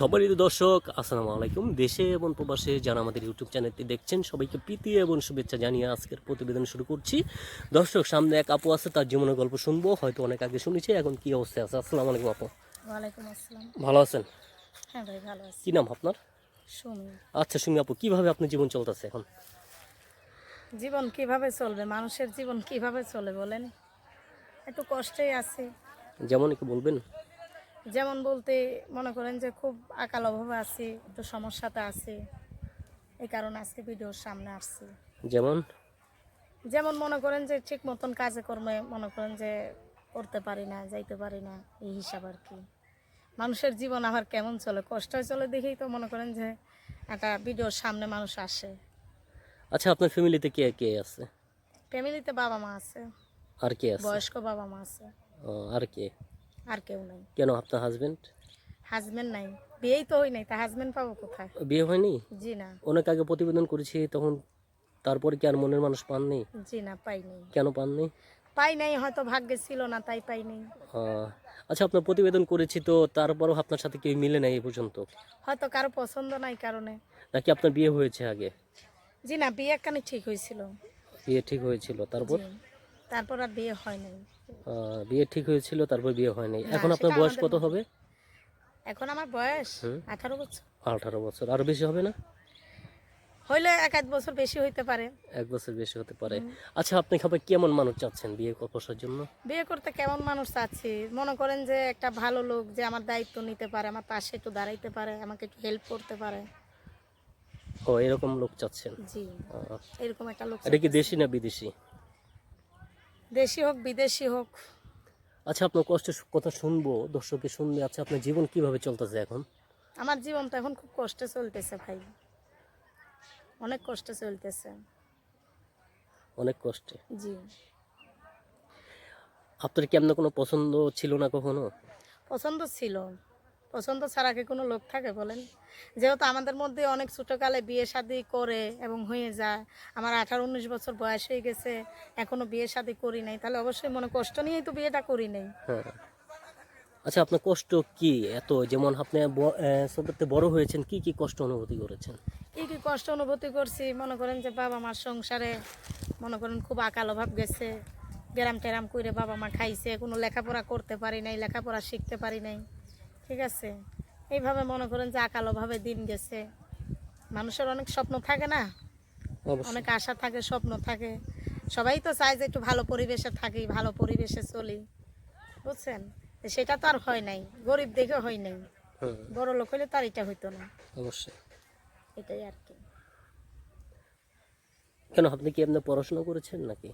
সবারই দর্শক আসসালামু আলাইকুম। দেশে এবং প্রবাসে যারা আমাদের ইউটিউব চ্যানেলটি দেখছেন সবাইকে প্রীতি এবং শুভেচ্ছা জানিয়ে আজকের প্রতিবেদন শুরু করছি। দর্শক সামনে এক আপু আছে তার জীবনের গল্প শুনব। হয়তো অনেক আগে শুনেছি এখন কি অবস্থায় আছে? আসসালামু আলাইকুম আপু। ওয়ালাইকুম আসসালাম। ভালো আছেন? হ্যাঁ ভাই ভালো আছি। কি নাম আপনার? সুমি। আচ্ছা সুমি আপু কীভাবে আপনার জীবন চলতেছে এখন? জীবন কীভাবে চলবে? মানুষের জীবন কীভাবে চলে বলেন? একটু কষ্টেই আছে। যেমন একটু বলবেন। যেমন বলতে মনে করেন যে খুব আকাল অভাবে আছি একটু সমস্যাতে আছি এই কারণে আজকে ভিডিওর সামনে আসছি। যেমন? যেমন মনে করেন যে ঠিক মতন কাজে কর্মে মনে করেন যে করতে পারি না যাইতে পারি না এই হিসাব আর কি। মানুষের জীবন আবার কেমন চলে কষ্ট চলে দেখেই তো মনে করেন যে একটা ভিডিওর সামনে মানুষ আসে। আচ্ছা আপনার ফ্যামিলিতে কে কে আছে? ফ্যামিলিতে বাবা মা আছে আর কে আছে? বয়স্ক বাবা মা আছে। ও, আর কে? আর কেউ নাই। কেন আপনার হাজবেন্ড হাজবেন্ড নাই। বিয়েই তো হই নাই তা হাজবেন্ড পাবো কোথায়? বিয়ে হয়নি? জি না। অনেক আগে প্রতিবেদন করেছি তখন তারপরে কি আর মনের মানুষ পাননি? জি না পাই নাই কেন পাননি? পাই নাই হয়তো ভাগ্যে ছিল না তাই পাই নাই আচ্ছা আপনার প্রতিবেদন করেছি তো তারপরও আপনার সাথে কেউ মিলে নাই এই পর্যন্ত? হয়তো কারও পছন্দ নাই কারণে। নাকি আপনার বিয়ে হয়েছে আগে? জি না বিয়ে একখানে ঠিক হয়েছিল। বিয়ে ঠিক হয়েছিল তারপর। তারপর আর বিয়ে হয় নাই। বিয়ে ঠিক হয়েছিল তারপর বিয়ে হয়নি এখন আপনার বয়স কত হবে? এখন আমার বয়স। আঠারো বছর। আঠারো বছর আরও বেশি হবে না? হইলে এক আধ বছর বেশি হইতে পারে। এক বছর বেশি হতে পারে। আচ্ছা আপনি খাবার কেমন মানুষ চাচ্ছেন বিয়ে বসার জন্য? বিয়ে করতে কেমন মানুষ চাচ্ছি? মনে করেন যে একটা ভালো লোক যে আমার দায়িত্ব নিতে পারে আমার পাশে একটু দাঁড়াইতে পারে আমাকে একটু হেল্প করতে পারে। ও এরকম লোক চাচ্ছেন? জি। এরকম একটা লোক এটা কি দেশি না বিদেশি? দেশি হোক বিদেশি হোক। আচ্ছা আপনার কষ্টের কথা শুনব দর্শকে শুনবে আচ্ছা আপনার জীবন কীভাবে চলতেছে এখন? আমার জীবন তো এখন খুব কষ্টে চলতেছে ভাই। অনেক কষ্টে চলতেছে। অনেক কষ্টে? জি। আপনার কি আপনার কোনো পছন্দ ছিল না কখনো? পছন্দ ছিল। পছন্দ ছাড়া কি কোনো লোক থাকে বলেন? যেহেতু আমাদের মধ্যে অনেক ছোটোকালে বিয়ে শাদি করে এবং হয়ে যায় আমার আঠারো উনিশ বছর বয়স হয়ে গেছে এখনও বিয়ে শাদি করি নাই তাহলে অবশ্যই মনে কষ্ট নিয়েই তো বিয়েটা করি নাই। হ্যাঁ। আচ্ছা আপনার কষ্ট কি এত? যেমন আপনি ব- বড় হয়েছেন কি কি কষ্ট অনুভূতি করেছেন? কি কি কষ্ট অনুভূতি করছি মনে করেন যে বাবা মার সংসারে মনে করেন খুব আকাল অভাব গেছে গ্রাম টেরাম করে বাবা মা খাইছে কোনো লেখাপড়া করতে পারি নাই লেখাপড়া শিখতে পারি নাই। ঠিক আছে? এইভাবে মনে করেন যে আকাল অভাবে দিন গেছে। মানুষের অনেক স্বপ্ন থাকে না? অনেক আশা থাকে স্বপ্ন থাকে। সবাই তো চায় যে একটু ভালো পরিবেশে থাকি ভালো পরিবেশে চলি। বুঝছেন? সেটা তো আর হয় নাই। গরিব দেখে হয় নাই। হুম, বড় লোক হইলে তার এটা হইতো না। অবশ্যই। এটাই আর কি। কেন আপনি কি আপনি পড়াশোনা করেছেন নাকি?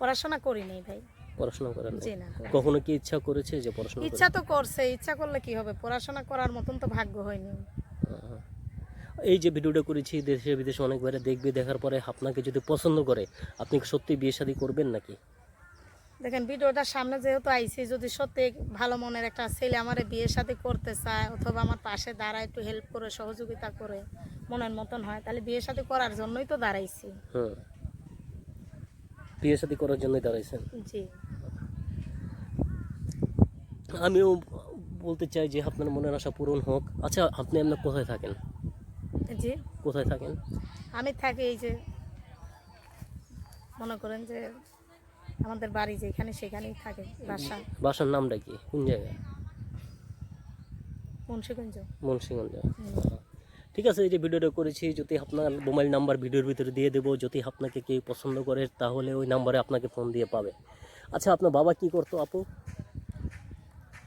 পড়াশোনা করি নাই ভাই। পড়াশোনা করেন। কখনো কি ইচ্ছা করেছে যে পড়াশোনা ইচ্ছা তো করছে ইচ্ছা করলে কি হবে? পড়াশোনা করার মতন তো ভাগ্য হয়নি। এই যে ভিডিওটা করেছি দেশে বিদেশে অনেকবারে দেখবে দেখার পরে আপনাকে যদি পছন্দ করে আপনি সত্যি বিয়ে শাদী করবেন নাকি? দেখেন ভিডিওটার সামনে যেহেতু আইসি যদি সত্যি ভালো মনের একটা ছেলে আমার বিয়ে সাথে করতে চায় অথবা আমার পাশে দাঁড়ায় একটু হেল্প করে সহযোগিতা করে মনের মতন হয় তাহলে বিয়ে সাথে করার জন্যই তো দাঁড়াইছি। বিয়ে শাদী করার জন্যই দাঁড়াইছেন। জি। আমিও বলতে চাই যে আপনার মনের আশা পূরণ হোক। আচ্ছা আপনি আপনার কোথায় থাকেন? জি। কোথায় থাকেন? আমি থাকি এই যে মনে করেন যে আমাদের বাড়ি যেখানে সেখানেই থাকে বাসা। বাসার নামটা কি? কোন জায়গায়? মুন্সিগঞ্জ। মুন্সিগঞ্জ। ঠিক আছে এই যে ভিডিওটা করেছি যদি আপনার মোবাইল নাম্বার ভিডিওর ভিতরে দিয়ে দেবো যদি আপনাকে কেউ পছন্দ করে তাহলে ওই নাম্বারে আপনাকে ফোন দিয়ে পাবে। আচ্ছা আপনার বাবা কি করতো আপু?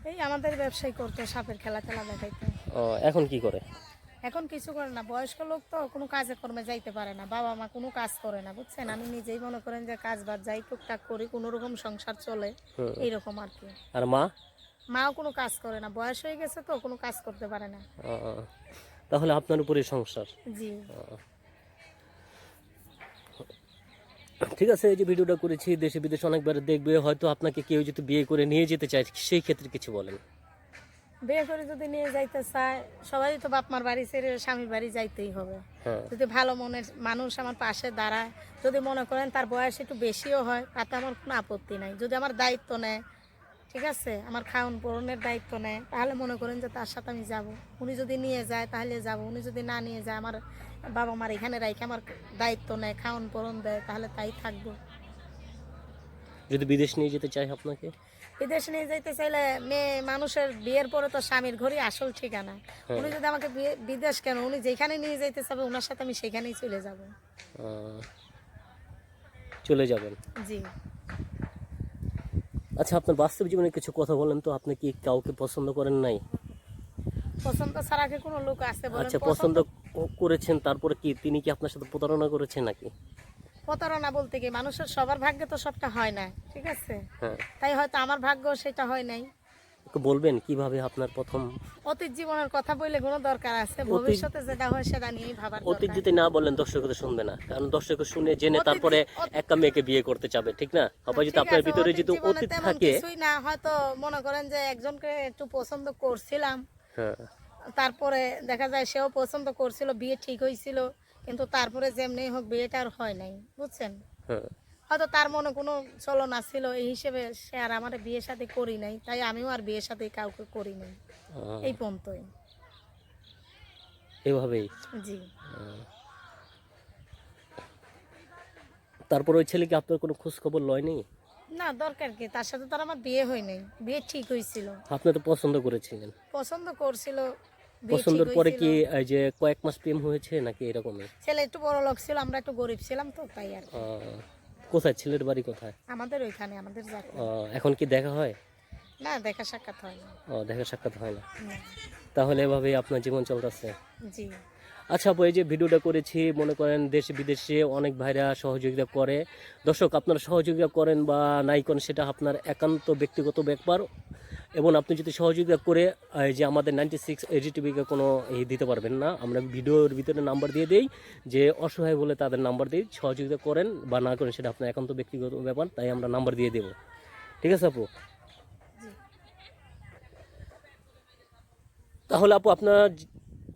এই আমাদের ব্যবসায়ী করতো সাপের খেলা খেলা দেখাইতো। ও, এখন কি করে? এখন কিছু করে না বয়স্ক লোক তো কোনো কাজে কর্মে যাইতে পারে না বাবা মা কোনো কাজ করে না বুঝছেন? আমি নিজেই মনে করেন যে কাজ বাজ যাই টুকটাক করি কোনো রকম সংসার চলে এইরকম আর কি। আর মা? মাও কোনো কাজ করে না বয়স হয়ে গেছে তো কোনো কাজ করতে পারে না। তাহলে আপনার উপরে সংসার। ঠিক আছে এই যে ভিডিওটা করেছি দেশে বিদেশে অনেকবার দেখবে হয়তো আপনাকে কেউ যদি বিয়ে করে নিয়ে যেতে চায় সেই ক্ষেত্রে কিছু বলেন। বিয়ে করে যদি নিয়ে যাইতে চায় সবাই তো বাপ মার বাড়ি ছেড়ে স্বামীর বাড়ি যাইতেই হবে। হ্যাঁ। যদি ভালো মনের মানুষ আমার পাশে দাঁড়ায় যদি মনে করেন তার বয়স একটু বেশিও হয় তাতে আমার কোনো আপত্তি নাই। যদি আমার দায়িত্ব নেয় ঠিক আছে? আমার খাওয়ান পূরণের দায়িত্ব নেয়। তাহলে মনে করেন যে তার সাথে আমি যাব। উনি যদি নিয়ে যায় তাহলে যাব। উনি যদি না নিয়ে যায় আমার বাবা মার এখানে রাখে আমার দায়িত্ব নেয় খাওয়ান পূরণ দেয় তাহলে তাই থাকব। যদি বিদেশ নিয়ে যেতে চাই আপনাকে? বিদেশ নিয়ে যেতে চাইলে মেয়ে মানুষের বিয়ের পরে তো স্বামীর ঘরই আসল ঠিকানা। হ্যাঁ। উনি যদি আমাকে বিদেশ কেন? উনি যেখানে নিয়ে যেতে চাবে ওনার সাথে আমি সেখানেই চলে যাব। চলে যাবেন। জি। আচ্ছা আপনার বাস্তব জীবনে কিছু কথা বলেন তো আপনি কি কাউকে পছন্দ করেন নাই? পছন্দ ছাড়া কি কোনো লোক আছে বলেন? আচ্ছা পছন্দ করেছেন তারপরে কি তিনি কি আপনার সাথে প্রতারণা করেছেন নাকি? প্রতারণা বলতে কি মানুষের সবার ভাগ্যে তো সবটা হয় না ঠিক আছে? হ্যাঁ। তাই হয়তো আমার ভাগ্য সেটা হয় নাই। একটু বলবেন কীভাবে আপনার প্রথম অতীত জীবনের কথা বললে কোনো দরকার আছে? ভবিষ্যতে যেটা হয় সেটা নিয়েই ভাবার অতীত যদি না বলেন দর্শক তো শুনবে না। কারণ দর্শক শুনে জেনে তারপরে একটা মেয়েকে বিয়ে করতে চাবে ঠিক না? হবে যদি আপনার ভিতরে যদি অতীত থাকে কিছুই না হয়তো মনে করেন যে একজনকে একটু পছন্দ করছিলাম। হ্যাঁ। তারপরে দেখা যায় সেও পছন্দ করছিল বিয়ে ঠিক হয়েছিল কিন্তু তারপরে যেমনি হোক বিয়েটা আর হয় নাই বুঝছেন? হ্যাঁ। হয়তো তার মনে কোনো চলন ছিল এই হিসেবে সে আর আমার বিয়ে সাথে করি নাই তাই আমিও আর বিয়ে সাথে কাউকে করি নাই। এই পর্যন্তই। এভাবেই? জি। তারপর ওই ছেলেকে আপনার কোনো খোঁজ খবর লয়নি? না দরকার কি? তার সাথে তো আর আমার বিয়ে হয় নাই। বিয়ে ঠিক হয়েছিল। আপনি তো পছন্দ করেছিলেন। পছন্দ করছিল পছন্দের পরে কি যে কয়েক মাস প্রেম হয়েছে নাকি এরকমই? ছেলে একটু বড় লোক ছিল আমরা একটু গরিব ছিলাম তো তাই আর কোথায়? ছেলের বাড়ি কোথায়? আমাদের ওইখানে আমাদের জাতি এখন কি দেখা হয়? না দেখা সাক্ষাৎ হয় না। ও, দেখা সাক্ষাৎ হয় না। না। তাহলে এভাবেই আপনার জীবন চলতেছে? জি। আচ্ছা আপু এই যে ভিডিওটা করেছি মনে করেন দেশে বিদেশে অনেক ভাইরা সহযোগিতা করে। দর্শক আপনারা সহযোগিতা করেন বা নাই করেন সেটা আপনার একান্ত ব্যক্তিগত ব্যাপার। এবং আপনি যদি সহযোগিতা করে যে আমাদের নাইনটি সিক্স এজিটিভিকে কোনো ই দিতে পারবেন না আমরা ভিডিওর ভিতরে নাম্বার দিয়ে দিই যে অসহায় বলে তাদের নাম্বার দিই সহযোগিতা করেন বা না করেন সেটা আপনার একান্ত ব্যক্তিগত ব্যাপার তাই আমরা নাম্বার দিয়ে দেব। ঠিক আছে আপু? তাহলে আপু আপনার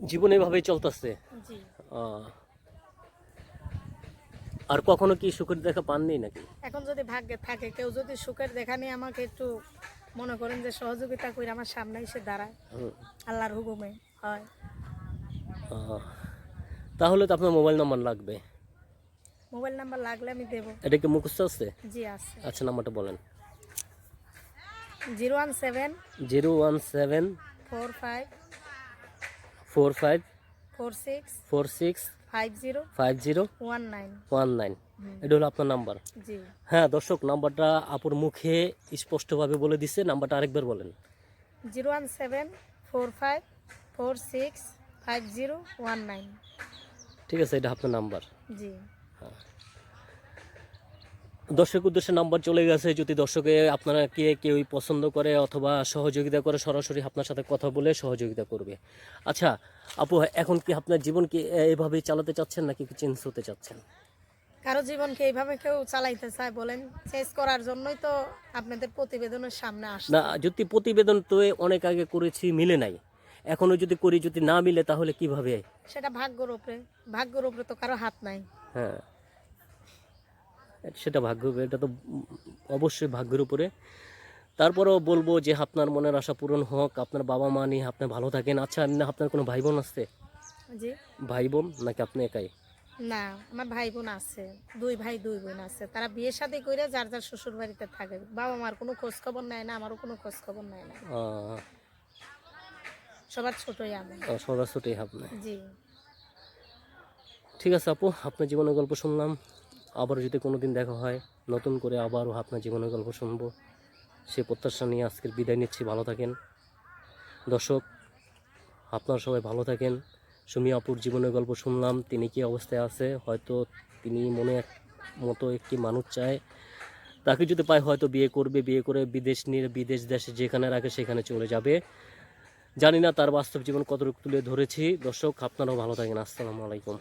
জীবন এভাবেই চলতেছে? আর কখনো কি সুখের দেখা পাননি নাকি? এখন যদি ভাগ্যে থাকে কেউ যদি সুখের দেখা নিয়ে আমাকে একটু মনে করেন যে সহযোগিতা করে আমার সামনে এসে দাঁড়ায়। আল্লাহর হুকুমে হয়। তাহলে তো আপনার মোবাইল নাম্বার লাগবে। মোবাইল নাম্বার লাগলে আমি দেব। এটা কি মুখস্থ আছে? জি আছে। আচ্ছা নাম্বারটা বলেন। Zero one seven zero one seven four five four five four six four six five zero five zero one nine. One nine. এটা হলো আপনার নাম্বার। হ্যাঁ দর্শক নাম্বারটা আপুর মুখে স্পষ্টভাবে বলে দিচ্ছে নাম্বারটা আরেকবার বলেন। Zero one seven four five four six five zero one nine. ঠিক আছে এটা আপনার নাম্বার। জি। দর্শক উদ্দেশ্যে নাম্বার চলে গেছে। যদি দর্শকে আপনারা কে কেউ পছন্দ করে অথবা সহযোগিতা করে সরাসরি আপনার সাথে কথা বলে সহযোগিতা করবে। আচ্ছা আপু এখন কি আপনার জীবন কি এইভাবেই চালাতে চাচ্ছেন নাকি চেঞ্জ হতে চাচ্ছেন? কারও জীবনকে এইভাবে কেউ চালাইতে চায় বলেন চেঞ্জ করার জন্যই তো আপনাদের প্রতিবেদনের সামনে আসে না যদি প্রতিবেদন তো অনেক আগে করেছি মিলে নাই। এখনও যদি করি যদি না মিলে তাহলে কীভাবে? সেটা ভাগ্যর উপরে ভাগ্যর উপরে তো কারও হাত নাই। হ্যাঁ। সেটা ভাগ্য এটা তো অবশ্যই ভাগ্যের উপরে। তারপরেও বলব যে আপনার মনের আশা পূরণ হোক আপনার বাবা মা নিয়ে আপনি ভালো থাকেন। আচ্ছা এমনি আপনার কোনো ভাই বোন আছে? ভাই বোন নাকি আপনি একাই? না আমার ভাই বোন আছে। দুই ভাই দুই বোন আছে। তারা বিয়ে শাদী করে যার যার শ্বশুর বাড়িতে থাকে। বাবা মার কোনো খোঁজ খবর নেয় না আমারও কোনো খোঁজ খবর নেয় না। সবার ছোটই আমি। সবার ছুটি আপনি। জি। ঠিক আছে আপু আপনার জীবনের গল্প শুনলাম। আবার যদি কোনো দিন দেখা হয়, নতুন করে আবারও আপনার জীবনের গল্প শুনব। সে প্রত্যাশা নিয়ে আজকের বিদায় নিচ্ছি। ভালো থাকেন। দর্শক, আপনারা সবাই ভালো থাকেন। সুমি আপুর জীবনের গল্প শুনলাম। তিনি কি অবস্থায় আছে? হয়তো তিনি মনে এক মতো একটি মানুষ চায়। তাকে যদি পায়, হয়তো বিয়ে করবে। বিয়ে করে বিদেশ নিয়ে, বিদেশ দেশে যেখানে রাখে সেখানে চলে যাবে। জানি না তার বাস্তব জীবন কতটুকু তুলে ধরেছি। দর্শক, আপনারাও ভালো থাকেন। আসসালামু আলাইকুম।